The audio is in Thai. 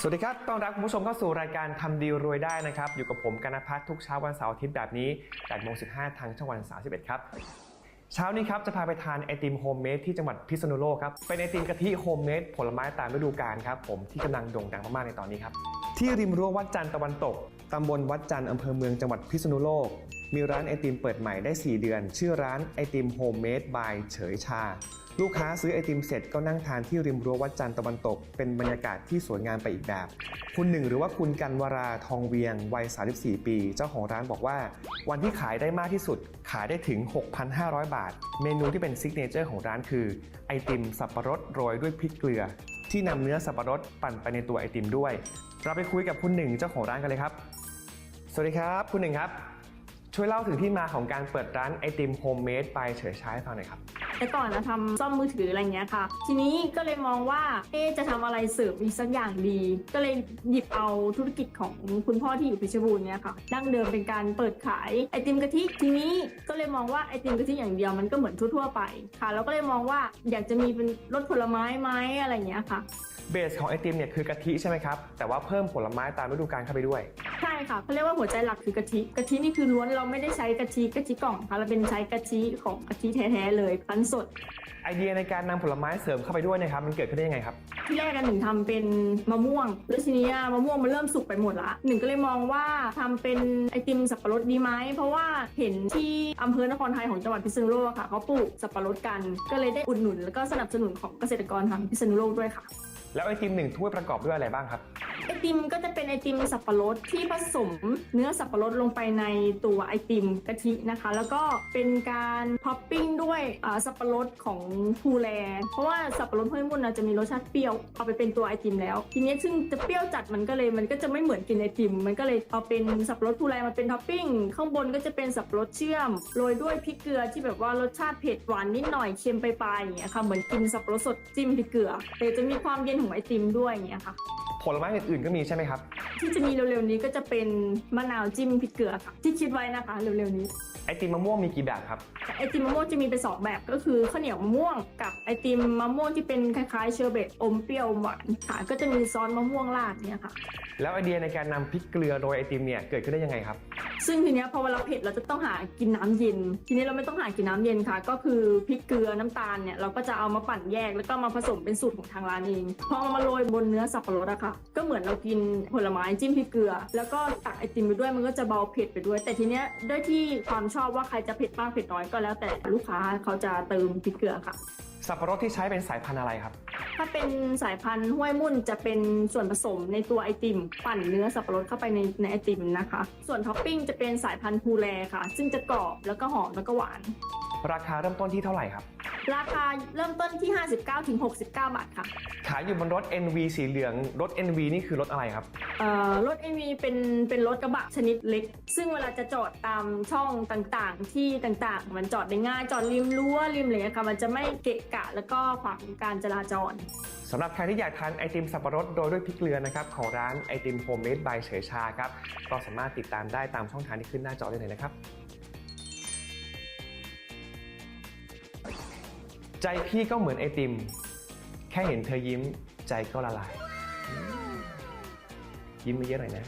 สวัสดีครับ ต้อนรับคุณผู้ชมเข้าสู่รายการทำดีรวยได้นะครับ อยู่กับผมกนพัฒน์ทุกเช้าวันเสาร์อาทิตย์แบบนี้8โมง15 ทางช่องวัน 31 ครับ เช้านี้ครับจะพาไปทานไอติมโฮมเมดที่จังหวัดพิษณุโลกครับ เป็นไอติมกะทิโฮมเมดผลไม้ตามฤดูกาลครับผมที่กำลังโด่งดังมากๆในตอนนี้ครับ ที่ริมรั้ววัดจันทร์ตะวันตกตำบลวัดจันทร์อำเภอเมืองจังหวัดพิษณุโลก มีร้านไอติมเปิดใหม่ได้ 4 เดือน ชื่อร้านไอติมโฮมเมดบายเฉยชา ลูกค้าซื้อไอติมเสร็จก็นั่งทานที่ริมรั้ววัดจันทร์ตะวันตก เป็นบรรยากาศที่สวยงามไปอีกแบบ คุณหนึ่งหรือว่าคุณกันวราทองเวียง วัย 34 ปี เจ้าของร้านบอกว่า วันที่ขายได้มากที่สุดขายได้ถึง 6,500 บาท เมนูที่เป็นซิกเนเจอร์ของร้านคือไอติมสับปะรดโรยด้วยพริกเกลือ ที่นำเนื้อสับปะรดปั่นไปในตัวไอติมด้วย เราไปคุยกับคุณหนึ่งเจ้าของร้านกันเลยครับ สวัสดีครับ คุณหนึ่งครับ ช่วยเล่าถึงที่มาของการเปิดร้านไอติมโฮมเมดไปเฉยชาให้ฟังหน่อยครับ แต่ก่อนนะทำซ่อมมือถืออะไรเงี้ยค่ะ ทีนี้ก็เลยมองว่าเอ๊ะจะทำอะไรเสริมอีกสักอย่างดี ก็เลยหยิบเอาธุรกิจของคุณพ่อที่อยู่เพชรบูรณ์เนี่ยค่ะดั้งเดิมเป็นการเปิดขายไอติมกะทิทีนี้ก็เลยมองว่าไอติมกะทิอย่างเดียวมันก็เหมือนทั่วๆไปค่ะแล้วก็เลยมองว่าอยากจะมีเป็นรสผลไม้ไหมอะไรเงี้ยค่ะเบสของไอติมเนี่ยคือกะทิใช่ไหมครับ แต่ว่าเพิ่มผลไม้ตามฤดูกาลเข้าไปด้วย ใช่ค่ะเขาเรียกว่าหัวใจหลักคือกะทิกะทินี่คือล้วนเราไม่ได้ใช้กะทิกะทิกล่องค่ะเราเป็นใช้กะทิของกะทิแท้ๆเลยคั้นสด ไอเดียในการนำผลไม้เสริมเข้าไปด้วยเนะครับมันเกิดขึ้นได้ยังไงครับ ที่แรกกันหนึ่งทำเป็นมะม่วง แล้วทีนี้อะมะม่วงมันเริ่มสุกไปหมดละหนึ่งก็เลยมองว่าทำเป็นไอติมสับปะรดดีไหมเพราะว่าเห็นที่อำเภอนครไทยของจังหวัดพิษณุโลกอะค่ะเขาปลูกสับปะรดกันก็เลยได้อุดหนุน แล้วก็สนับสนุนของเกษตรกรทางพิษณุโลกด้วยค่ะ แล้วไอติมหนึ่งถ้วยประกอบด้วยอะไรบ้างครับ ไอติมก็จะเป็นไอติมสับปะรดที่ผสมเนื้อสับปะรดลงไปในตัวไอติมกะทินะคะ แล้วก็เป็นการท็อปปิ้งด้วยสับปะรดของภูแล เพราะว่าสับปะรดห้วยมุ่นจะมีรสชาติเปรี้ยวเอาไปเป็นตัวไอติมแล้ว ทีนี้ซึ่งจะเปรี้ยวจัดมันก็เลยมันก็จะไม่เหมือนกินไอติม มันก็เลยเอาเป็นสับปะรดภูแลมาเป็นท็อปปิ้งข้างบนก็จะเป็นสับปะรดเชื่อมโรยด้วยพริกเกลือที่แบบว่ารสชาติเผ็ดหวานนิดหน่อยเค็มไปลายๆอย่างเงี้ยค่ะเหมือนกินสับปะรดสดจิ้มพริกเกลือแต่จะมีความเย็นของไอติมด้วยอย่างเงี้ยค่ะ ผลไม้อื่นๆก็มีใช่ไหมครับ ที่จะมีเร็วๆนี้ก็จะเป็นมะนาวจิ้มพริกเกลือค่ะที่คิดไว้นะคะเร็วๆนี้ ไอติมมะม่วงมีกี่แบบครับ ไอติมมะม่วงจะมีเป็นสองแบบก็คือข้าวเหนียวมะม่วงกับไอติมมะม่วงที่เป็นคล้ายๆเชอร์เบตอมเปรี้ยวอมหวานค่ะก็จะมีซอสมะม่วงราดเนี่ยค่ะ แล้วไอเดียในการนำพริกเกลือโรยไอติมเนี่ยเกิดขึ้นได้ยังไงครับ ซึ่งทีเนี้ยพอเวลาเผ็ดเราจะต้องหากินน้ำเย็น ทีนี้เราไม่ต้องหากินน้ำเย็นค่ะ ก็คือพริกเกลือน้ำตาลเนี่ยเราก็จะเอามาปั่นแยกแล้วก็มาผสมเป็นสูตรของทางร้านเองพอเอามาโรยบนเนื้อสับปะรดอะค่ะ ก็เหมือนเรากินผลไม้จิ้มพริกเกลือ แล้วก็ตักไอติมไปด้วยมันก็จะเบาเผ็ดไปด้วย แต่ทีเนี้ยด้วยที่ความชอบว่าใครจะเผ็ดมากเผ็ดน้อยก็แล้วแต่ลูกค้าเขาจะเติมพริกเกลือค่ะ สับปะรดที่ใช้เป็นสายพันธุ์อะไรครับ ถ้าเป็นสายพันธุ์ห้วยมุ่นจะเป็นส่วนผสมในตัวไอติม ปั่นเนื้อสับปะรดเข้าไปในในไอติมนะคะ ส่วนท็อปปิ้งจะเป็นสายพันธุ์ภูแลค่ะ ซึ่งจะกรอบแล้วก็หอมแล้วก็หวาน ราคาเริ่มต้นที่เท่าไหร่ครับ ราคาเริ่มต้นที่ 59ถึง69 บาทค่ะ ขายอยู่บนรถ NV สีเหลือง รถ NV นี่คือรถอะไรครับเอ่อ รถ NV เป็นเป็นรถกระบะชนิดเล็ก ซึ่งเวลาจะจอดตามช่องต่างๆ ที่ต่างๆ มันจอดได้ง่าย จอดริมรั้วริมอะไรเงี้ยค่ะมันจะไม่เกะกะแล้วก็ขวางการจราจรสำหรับใครที่อยากทานไอติมสับปะรดโดยด้วยพริกเกลือนะครับของร้านไอติมโฮมเมดบายเฉยชาครับก็สามารถติดตามได้ตามช่องทางที่ขึ้นหน้าจอได้เลยนะครับ ใจพี่ก็เหมือนไอติม แค่เห็นเธอยิ้มใจก็ละลาย ชี้มาเยอะหน่อยนะ